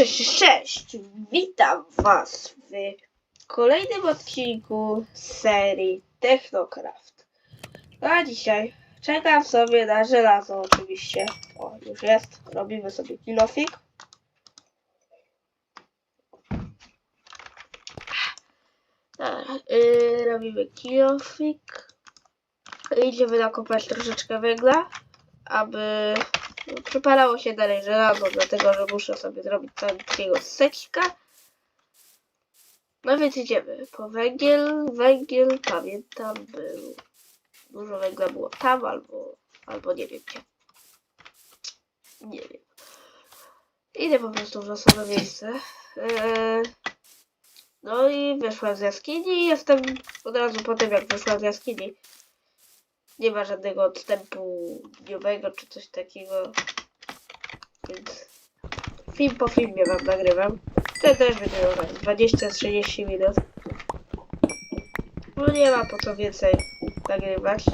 Cześć, cześć! Witam Was w kolejnym odcinku serii Technocraft. A dzisiaj czekam sobie na żelazo oczywiście. O, już jest. Robimy sobie kilofik. Yy, robimy kilofik. Idziemy nakopać troszeczkę węgla, aby Przypalało się dalej żelazo, dlatego że muszę sobie zrobić takiego secika. No więc idziemy po węgiel. Węgiel, pamiętam, był. Dużo węgla było tam, albo, albo nie wiem gdzie. Nie wiem. Idę po prostu w losowe miejsce. Eee, no i wyszłam z jaskini. Jestem od razu po tym, jak wyszłam z jaskini. Nie ma żadnego odstępu dniowego czy coś takiego. Więc film po filmie wam nagrywam. Ten też będzie miał tak 20-30 minut. No nie ma po co więcej nagrywać.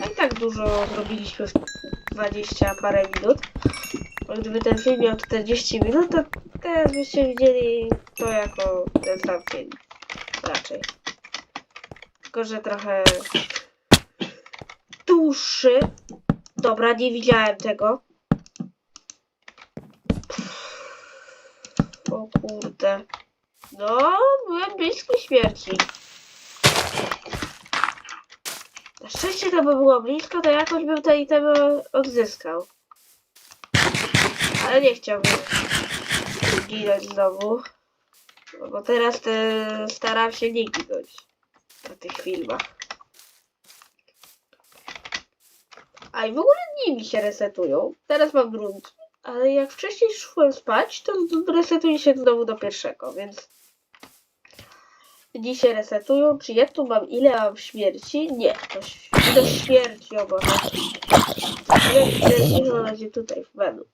A i tak dużo zrobiliśmy w 20 parę minut. Gdyby ten film miał 40 minut, to teraz byście widzieli to jako ten sam film. Raczej. Tylko, że trochę dłuższy. Dobra, nie widziałem tego. O kurde. No, byłem bliski śmierci. Na szczęście to by było blisko, to jakoś bym te itemy odzyskał. Ale nie chciałbym ginąć znowu. No Bo teraz te staram się nie ginąć na tych filmach. A i w ogóle dni mi się resetują. Teraz mam drugi. Ale jak wcześniej szłem spać, to resetuje się znowu do pierwszego, więc dni się resetują. Czy ja tu mam ile mam śmierci? Nie, to do śmierci obowiązek. Ile to będzie tutaj w menu.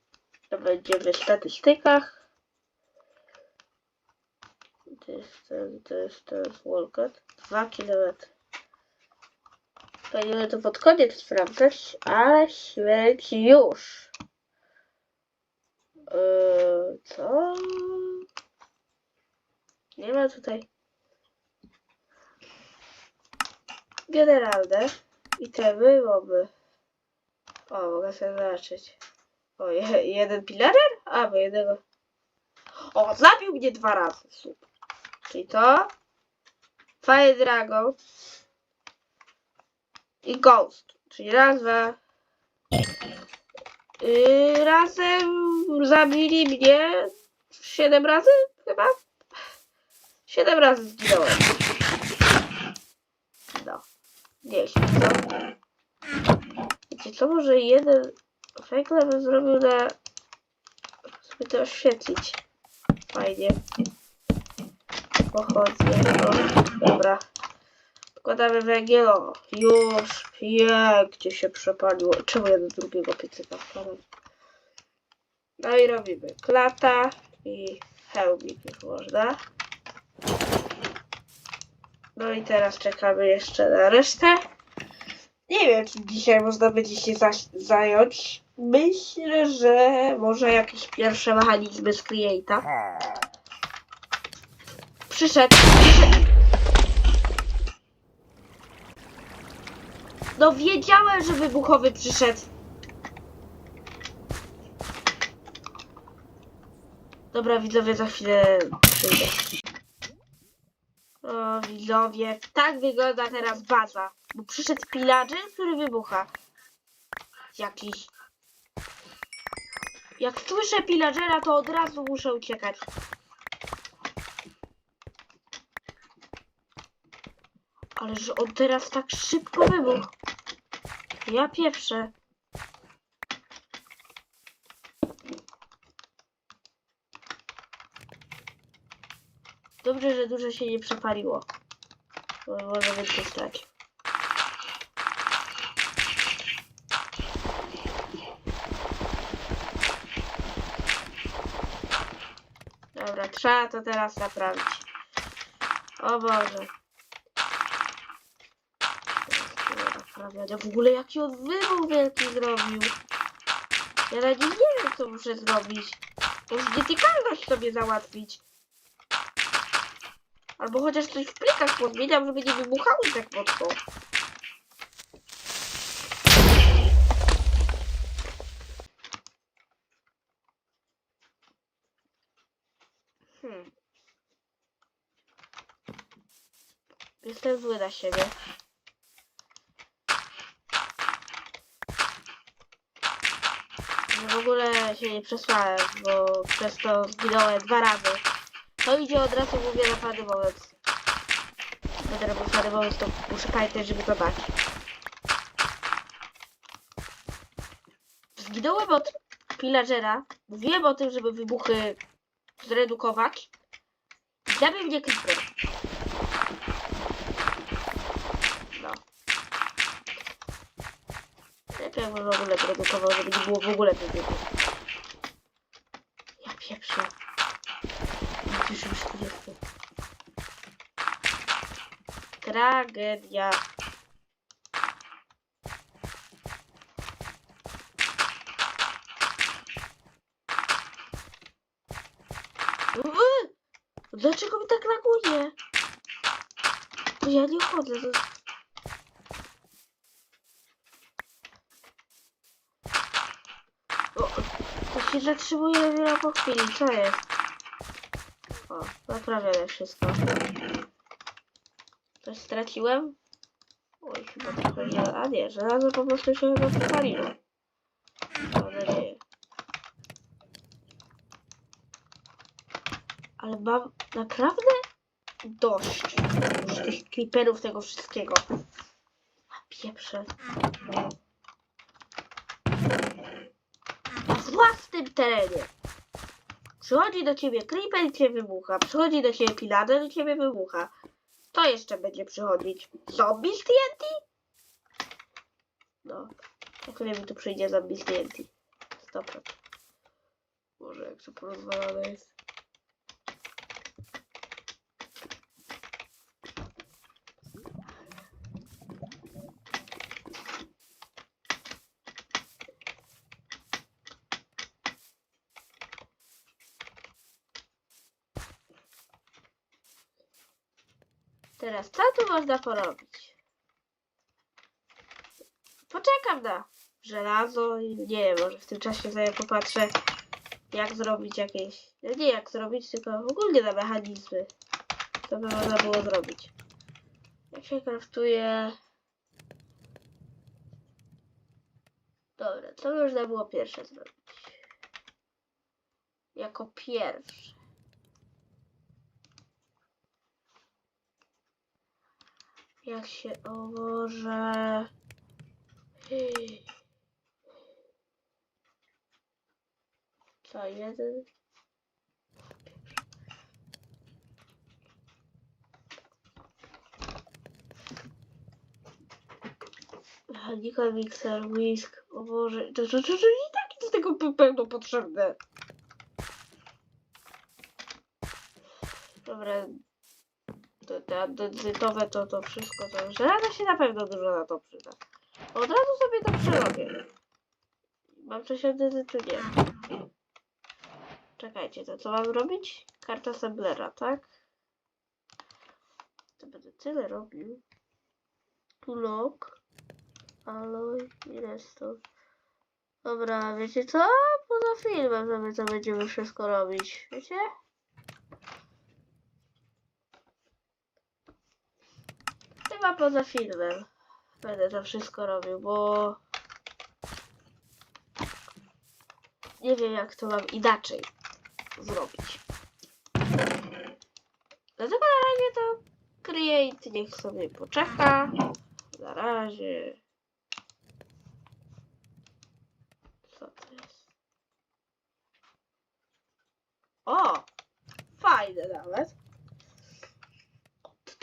To będzie w statystykach. To jest ten, to jest ten Walcott. 2 km. Będziemy to pod koniec sprawdzać, ale śmierć już. Yy, co? Nie ma tutaj. Generalne itemy moby. O, mogę sobie zobaczyć. O, je, jeden pilarer? A, bo jednego. O, zabił mnie dwa razy. Super. Czyli to. Fire Dragon i Ghost. Czyli raz, dwa. Yy, razem zabili mnie siedem razy chyba? Siedem razy zginąłem. No. Nieźle, co? Wiecie co, może jeden węgla bym zrobił na... żeby to oświetlić. Fajnie. Pochodnie, o, dobra. Wkładamy węgiel, o, już, pięknie się przepaliło. Czemu ja do drugiego piecyka wkładam? No i robimy klata i hełmik już można. No i teraz czekamy jeszcze na resztę. Nie wiem, czy dzisiaj można będzie się zaś- zająć. Myślę, że może jakieś pierwsze mechanizmy z Create'a. Przyszedł, przyszedł. No wiedziałem, że wybuchowy przyszedł. Dobra, widzowie, za chwilę przyjdę. O, widzowie, tak wygląda teraz baza. Bo przyszedł pillager, który wybucha. Jakiś. Jak słyszę pillagera, to od razu muszę uciekać. Ale że on teraz tak szybko wybuchł. Ja pierwsze. Dobrze, że dużo się nie przepaliło. Bo może stracił. Dobra, trzeba to teraz naprawić. O Boże. Naprawiania. W ogóle jaki on wybuch wielki zrobił. Ja na nim nie wiem, co muszę zrobić. Możesz nietykalność sobie załatwić. Albo chociaż coś w plikach podmieniam, żeby nie wybuchały tak mocno. Hmm. Jestem zły na siebie. Że ogóle się nie przesłałem, bo przez to zginąłem dwa razy. To idzie od razu mówię na fany moment. Będę robił fany moment, to pamiętać, żeby dać. Zginąłem od pillagera. Mówiłem o tym, żeby wybuchy zredukować. Zabił mnie creeper. No. Lepiej jakbym w ogóle produkował, żeby nie było w ogóle wybuchu. Ja pieprzę. Już już 20. Tragedia. Dlaczego mi tak laguje? To ja nie chodzę. To... O, to się zatrzymuje po chwili. Co jest? O, naprawione wszystko. Coś straciłem? Oj, chyba trochę nie... A nie, żelazo po prostu się chyba przepaliło. Mam nadzieję. Ale mam naprawdę dość już tych creeperów, tego wszystkiego. A pieprze. Na własnym terenie. Przychodzi do ciebie creeper i cię wybucha. Przychodzi do ciebie pilader i ciebie wybucha. To jeszcze będzie przychodzić. Zombie TNT? No. Jak nie mi tu przyjdzie zombie z TNT. 100%. Boże, jak to porozwalane jest. Teraz co tu można porobić? Poczekam na żelazo i nie wiem, może w tym czasie sobie popatrzę jak zrobić jakieś... no Nie jak zrobić, tylko ogólnie na mechanizmy. Co by można było zrobić. Jak się kraftuje... Dobra, co można było pierwsze zrobić? Jako pierwsze. Jak się o Boże. Co jeden? Mechanika, mikser, whisk. O Boże, to, to i tak jest tego pe- pełno potrzebne. Dobra, to, te andecytowe to, to wszystko, to żelaza się na pewno dużo na to przyda. Od razu sobie to przerobię. Mam coś andecytu? Nie. Czekajcie, to co mam robić? Karta Semblera, tak? To będę tyle robił. Tu log. Alloy i restore. Dobra, wiecie co? Poza filmem sobie to będziemy wszystko robić. Wiecie? Chyba poza filmem będę to wszystko robił, bo nie wiem jak to mam inaczej zrobić. Dlatego na razie to create niech sobie poczeka. Na razie. Co to jest? O! Fajne nawet.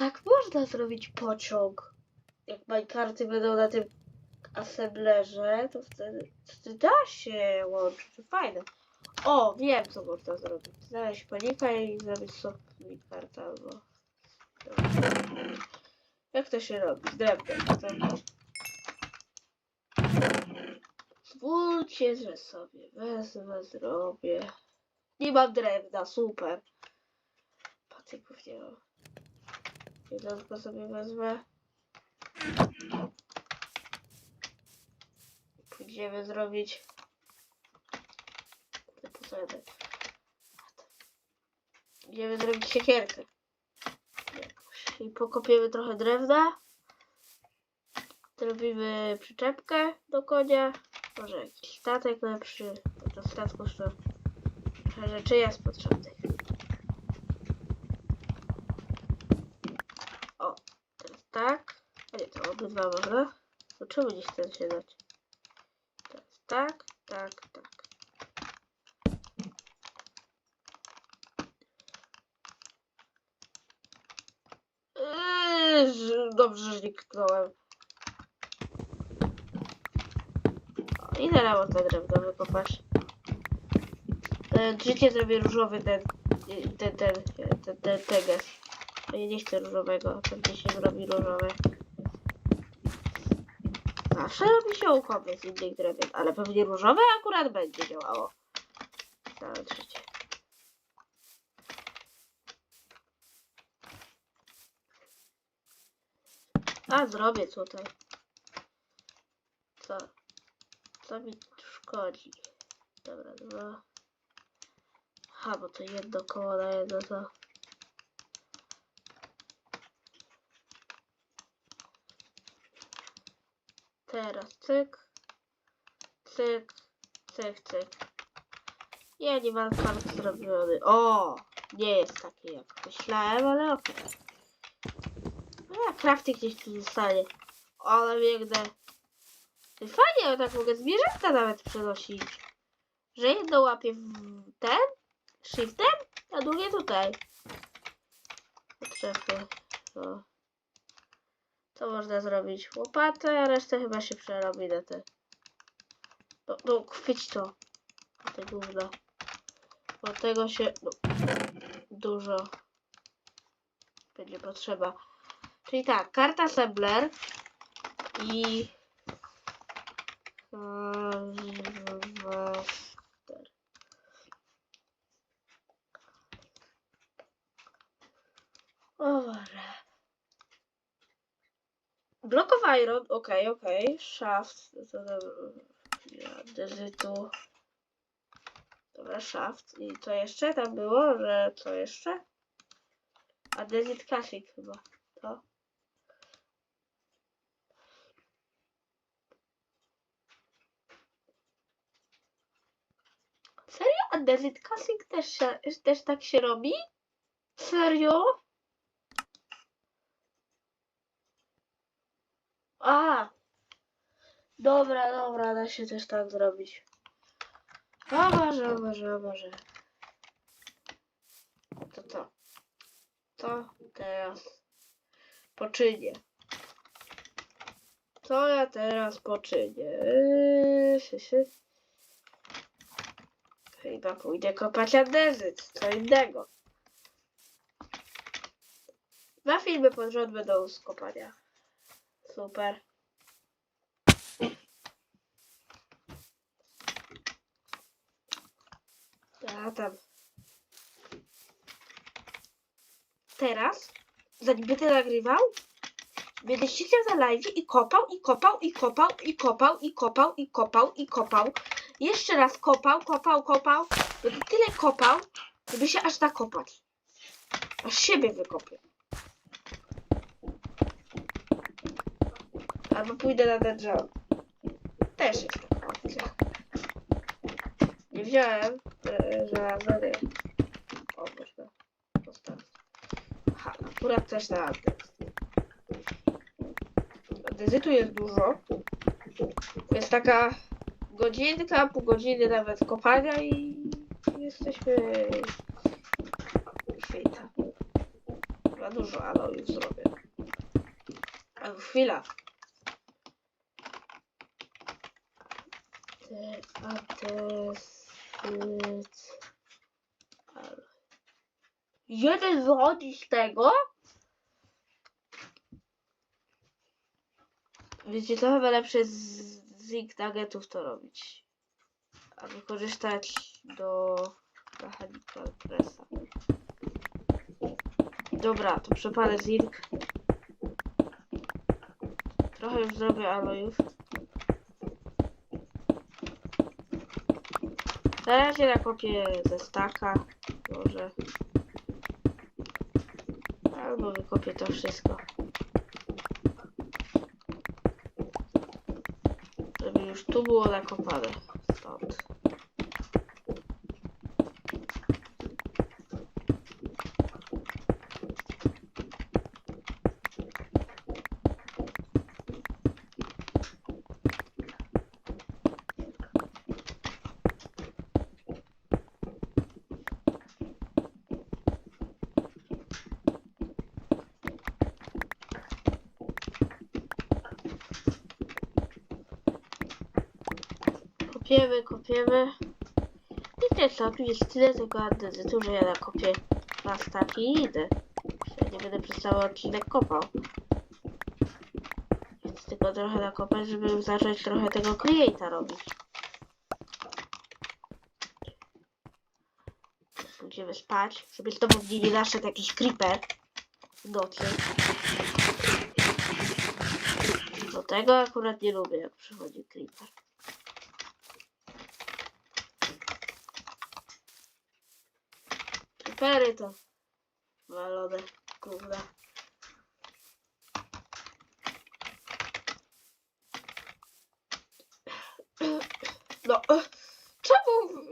Tak można zrobić pociąg. Jak karty będą na tym assemblerze, to wtedy, wtedy da się łączyć. Fajne. O, wiem co można zrobić. Znaleźć panika i zrobić sobie kartę albo... Jak to się robi? Z drewnem. To... Pozwólcie, że sobie wezmę, zrobię. Nie mam drewna, super. Patyków nie mam. Jednego sobie wezmę. Pójdziemy zrobić. Idziemy zrobić siekierkę. I pokopiemy trochę drewna. Zrobimy przyczepkę do konia. Może jakiś statek lepszy. Do statku to rzeczy jest potrzebnych. O, teraz tak. A nie, to obydwa można. To czemu nie chcę się dać? Teraz tak, tak, tak. Yy, dobrze, że nie kliknąłem. Ile nam od drewno wykopać? E, Życie zrobię różowy ten, y, ten, ten, ten, ten, ten teges. A Ja nie chcę różowego, pewnie się zrobi różowy. Zawsze robi się ukopy z innych drewien, ale pewnie różowe akurat będzie działało. Życie. A, zrobię tutaj. Co? Co mi szkodzi? Dobra, dwa. Aha, bo to jedno koło na jedno to. Teraz cyk. Cyk. Cyk, cyk. Ja nie mam kart zrobiony. O! Nie jest taki jak myślałem, ale okej. A, crafting gdzieś tu zostanie. Ale biegnę. Fajnie, ja tak mogę zwierzęta nawet przenosić. Że jedno łapie w ten, shiftem, a drugie tutaj. Potrzebne. No. Co można zrobić? Łopatę, a resztę chyba się przerobi na te. No, no chwyć to. Te gówno. Bo tego się no, dużo będzie potrzeba. Czyli tak, karta Sebler i Harvester. O Boże. Block of Iron, okej, okej. Shaft, to ja, dezytu. Dobra, shaft. I co jeszcze tam było, że co jeszcze? A dezyt classic chyba. To. Serio? A dezyt classic też, też tak się robi? Serio? A! Dobra, dobra, da się też tak zrobić. O Boże, o Boże, o Boże. To co? To teraz poczynię. Co ja teraz poczynię? Chyba pójdę kopać andezyt, co innego. Dwa filmy pod rząd będą z kopania. Super. Ja tam. Teraz, zanim będę nagrywał, będę siedział na live i kopał, i kopał, i kopał, i kopał, i kopał, i kopał, i kopał. Jeszcze raz kopał, kopał, kopał. Będę tyle kopał, żeby się aż nakopać. Aż siebie wykopię. Albo pójdę na ten drzewo. Też jest. Nie wziąłem e, żelazny. O, można postawić. Aha, akurat też na adres. Dezytu jest dużo. Jest taka godzinka, pół godziny nawet kopania i jesteśmy świta. Za dużo, ale już zrobię. Chwila. Te, a te, syc, ale. Jeden wychodzi z tego? Wiecie, to chyba lepsze z Zig Nuggetów to robić. A wykorzystać do Mechanical pressa. Dobra, to przepalę zinc. Trochę już zrobię alojów. Na razie nakopię ze staka. Może. Albo wykopię to wszystko. Żeby już tu było nakopane. Stąd. Kopiemy, kopiemy. I też co, tu jest tyle tego andezytu, że ja nakopię na stack i idę. Ja nie będę przez cały odcinek kopał. Więc tylko trochę nakopać, żeby zacząć trochę tego create'a robić. Będziemy spać, żeby znowu mnie nie naszedł jakiś creeper w nocy. Do tego akurat nie lubię, jak przychodzi creeper. Creepery to walone, kurde. No, czemu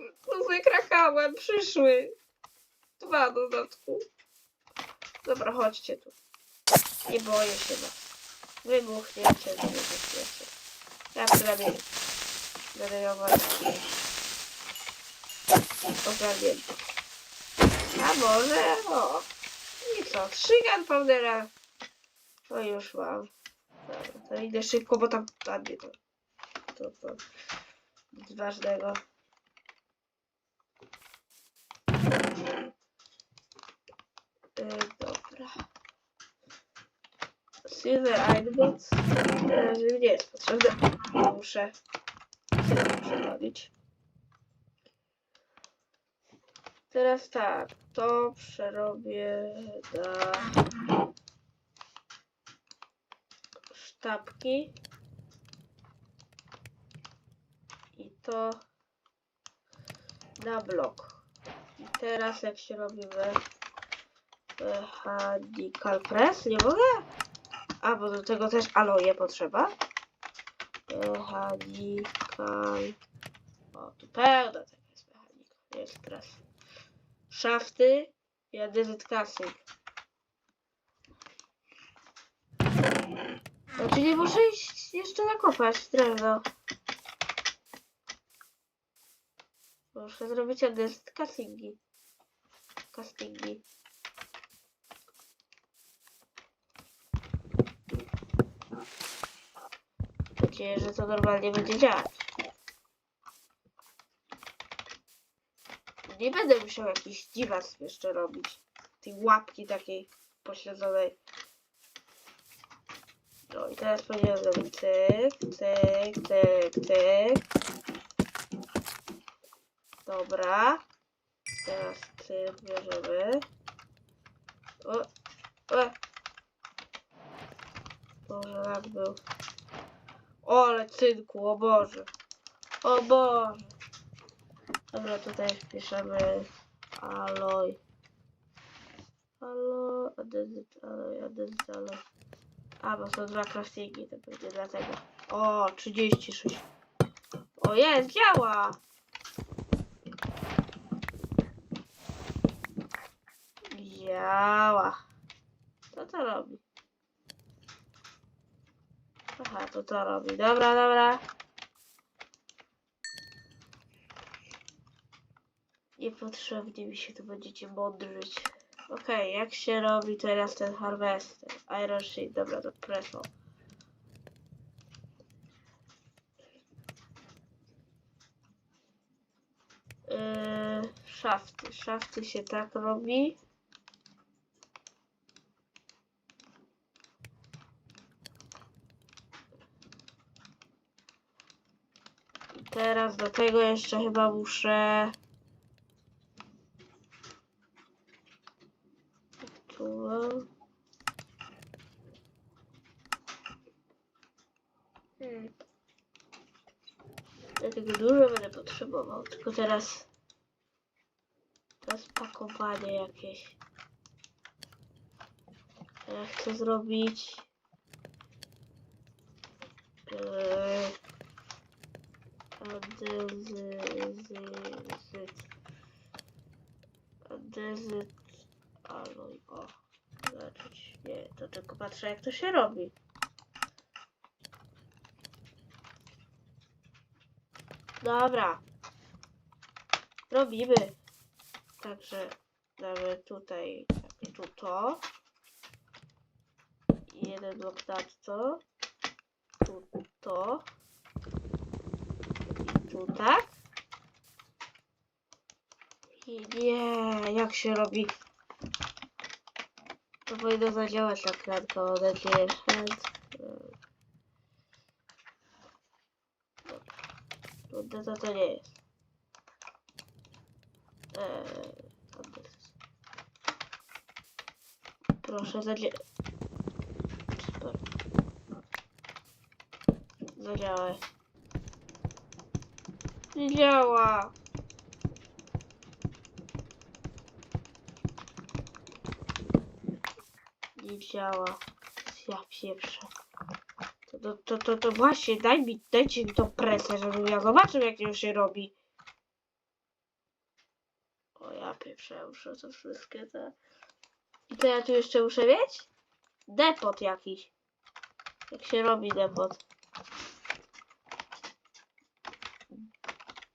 wykrakałem? Przyszły. Dwa do dodatku. Dobra, chodźcie tu. Nie boję się was. Wybuchniecie, nie wybuchniecie. Ja przynajmniej będę. Ogarnięty. A może, o. I co, trzy gunpowdera. To już mam. Dobra, to idę szybko, bo tam, a nie to, to, to nic ważnego. Yy, dobra. Silver Ironbox. Yy, nie jest potrzebne. Muszę. Muszę robić. Teraz tak, to przerobię na sztabki. I to na blok. I teraz jak się robi we mechanical press, nie mogę? A, bo do tego też aloje potrzeba. Mechanical... O, tu pełno tego jest mechanika. Jest press szafty i andezyt casing. Znaczy nie muszę iść jeszcze nakopać drewno. Muszę zrobić andezyt casingi. Castingi. Mam nadzieję, że to normalnie będzie działać. Nie będę musiał jakiś dziwas jeszcze robić. Tej łapki takiej pośledzonej. No i teraz powinienem zrobić cyk, cyk, cyk, cyk. Dobra. Teraz cyk bierzemy. O, o. Boże, jak był. O, ale cynku, o Boże. O Boże. Dobra, tutaj wpiszemy aloj. Aloj, adezyt, aloj, adezyt, aloj. A, bo są dwa craftingi, to będzie dlatego. O, 36. O, jest, działa! Działa. Co to robi? Aha, to to robi. Dobra, dobra. Niepotrzebnie mi się tu będziecie mądrzyć. Okej, jak się robi teraz ten harvester? Iron sheet, dobra, to preso. Yy, szafty. Szafty się tak robi. Teraz do tego jeszcze chyba muszę Mm. Ja tego dużo będę potrzebował, tylko teraz teraz pakowanie jakieś. Ja chcę zrobić Eee, Andezyt. Andezyt. Aloj, o. Zobaczyć. Nie, to tylko patrzę jak to się robi. Dobra. Robimy. Także damy tutaj tu to. Jeden blok nad to. Tu to. I tu tak. I nie, jak się robi? To powinno zadziałać ta klatka, nie Trudne to to nie jest. Proszę zadzie... Zadziałaj. Nie działa. Nie działa. Ja pieprzę. To, to, to, to właśnie, daj mi, dajcie mi tą presję, żebym ja zobaczył jak to się robi. O pieprzę, muszę to wszystkie te... I to ja tu jeszcze muszę mieć? Depot jakiś. Jak się robi depot?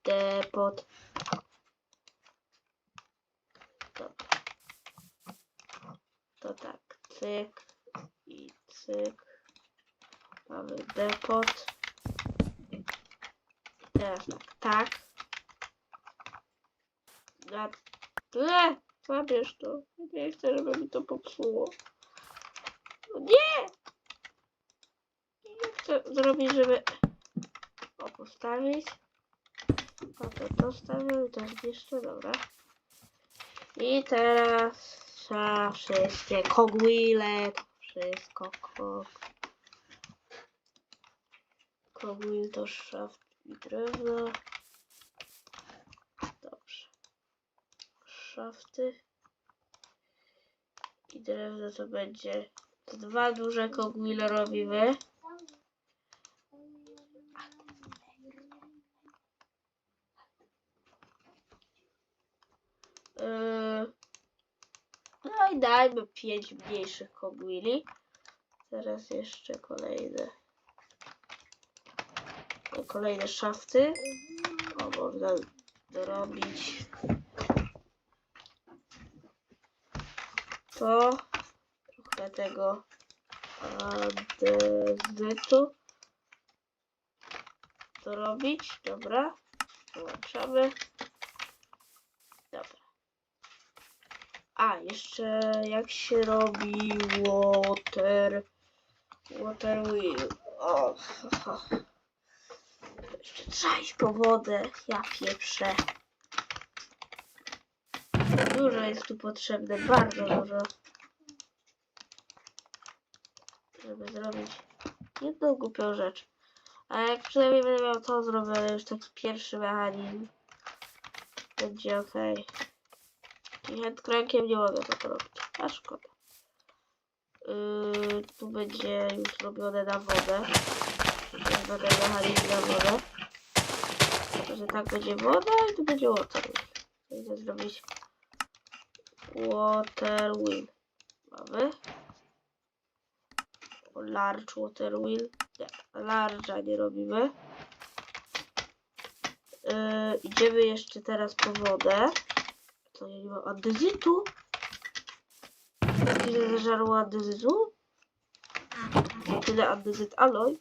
Depot. Dobra. To tak, cyk i cyk. Mamy depot. Teraz tak, tak. Tle, zabierz to. Nie chcę, żeby mi to popsuło. No nie! Nie chcę zrobić, żeby... O, postawić. O, to stawiam i to zniszczę, dobra. I teraz trzeba wszystkie kogwile, to wszystko, kog... Kogwil to szaft i drewno. Dobrze. Szafty. I drewno to będzie dwa duże kogwile robimy. Yy, No i dajmy pięć mniejszych kogwili. Teraz jeszcze kolejne. Kolejne szafty. O, można dorobić to. Trochę tego andezytu. Dorobić. Dobra. Wyłączamy. Dobra. A, jeszcze jak się robi water... Water wheel. O, ho, ho. Jeszcze trzeba iść po wodę. Ja pieprzę. Dużo jest tu potrzebne, bardzo dużo. Żeby zrobić jedną głupią rzecz. A jak przynajmniej będę miał to zrobione, już taki pierwszy mechanizm, będzie ok. I handcrankiem nie mogę tak robić. A szkoda. Yy, tu będzie już robione na wodę. Będę mechanizm na wodę. Że tak będzie woda i tu będzie water Idę zrobić water wheel. Mamy. Large water wheel. Nie, large'a nie robimy. Yy, idziemy jeszcze teraz po wodę. To ja nie mam andezytu. Ile zażarło andezytu? Tyle andezyt aloj.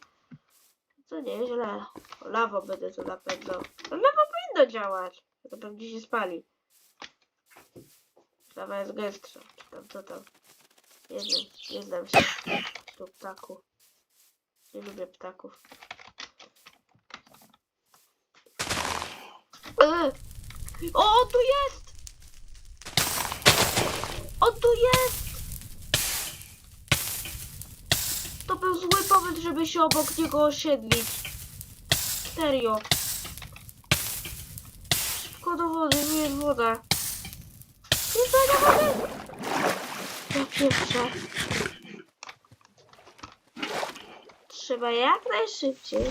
To nieźle. O, lawa będę to na pewno. No, lawa powinno działać. To pewnie się spali. Lawa jest gęstsza. Czy tam co tam? Nie wiem, nie znam się. Tu ptaku. Nie lubię ptaków. E! O, tu jest! On tu jest! To był zły moment, żeby się obok niego osiedlić. Serio. Szybko do wody, jest woda. Ja pierwsza. Trzeba jak najszybciej.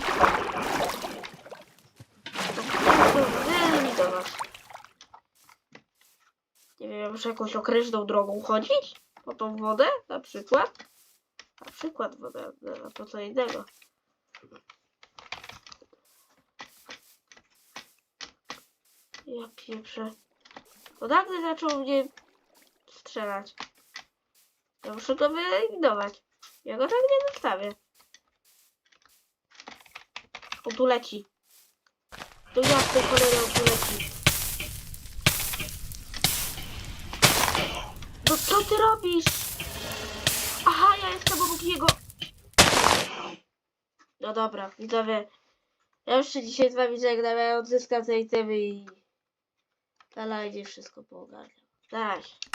Wyeliminować. Nie wiem, muszę jakąś okrężną drogą chodzić? Po tą wodę na przykład? Na przykład wodę, a po co innego? Ja pieprzę. Bo nagle zaczął mnie strzelać. Ja muszę go wyeliminować. Ja go tak nie zostawię. On tu leci. Do jasnej cholery on tu leci. No co ty robisz? Aha, ja jestem obok niego. No dobra, widzowie. Ja już się dzisiaj z wami żegnam, ja odzyskam te itemy i na live wszystko poogarniam. Na razie.